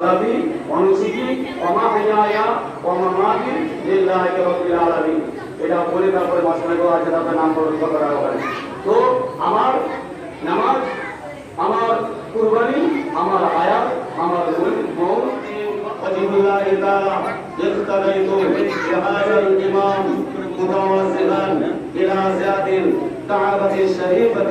صلاتي ونسكي ومحياي ومماتي لله رب العالمين এটা বলে তারপরে মাসখানেক আছে তারপরে নাম গ্রহণ করা হবে তো আমার নামাজ আমার কুরবানি আমার আয়াত আমার মৌত وجه الله تعالى اقتديت بهذا الإمام متواصلا إلى ذات الكعبة الشريفة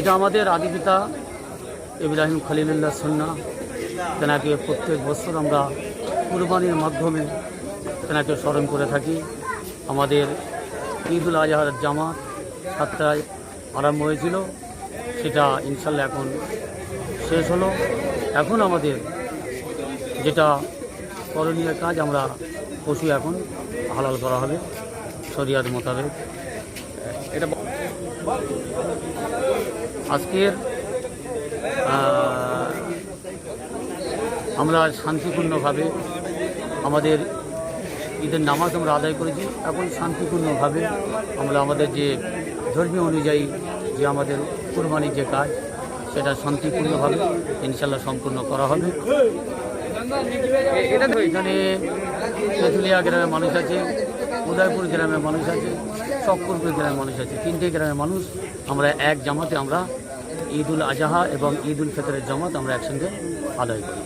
এটা আমাদের আদি পিতা ইব্রাহিম খলিলুল্লাহ সন্না। তেনাকে প্রত্যেক বছর আমরা কুরবানির মাধ্যমে তেনাকে স্মরণ করে থাকি। আমাদের ঈদুল আজহার জামাত সাতটায় আরম্ভ হয়েছিল। সেটা ইনশাল্লাহ এখন শেষ হলো। এখন আমাদের যেটা করণীয় কাজ, আমরা পশু এখন হালাল করা হবে, শরিয়াত মোতাবেক। আজকের আমরা শান্তিপূর্ণভাবে আমাদের ঈদের নামাজ আমরা আদায় করেছি। এখন শান্তিপূর্ণভাবে আমরা আমাদের যে ধর্মীয় অনুযায়ী যে আমাদের কুরবানির যে কাজ, সেটা শান্তিপূর্ণভাবে ইনশাল্লাহ সম্পূর্ণ করা হবে। এখানে তেঁতুলিয়া গ্রামের মানুষ আছে, উদয়পুর গ্রামের মানুষ আছে। চক্করপুর গ্রামের মানুষ আছে। তিনটে গ্রামের মানুষ, আমরা এক জামাতে আমরা ঈদ উল আজহা এবং ঈদ উল ফিতরের জামাত আমরা একসঙ্গে আদায় করি।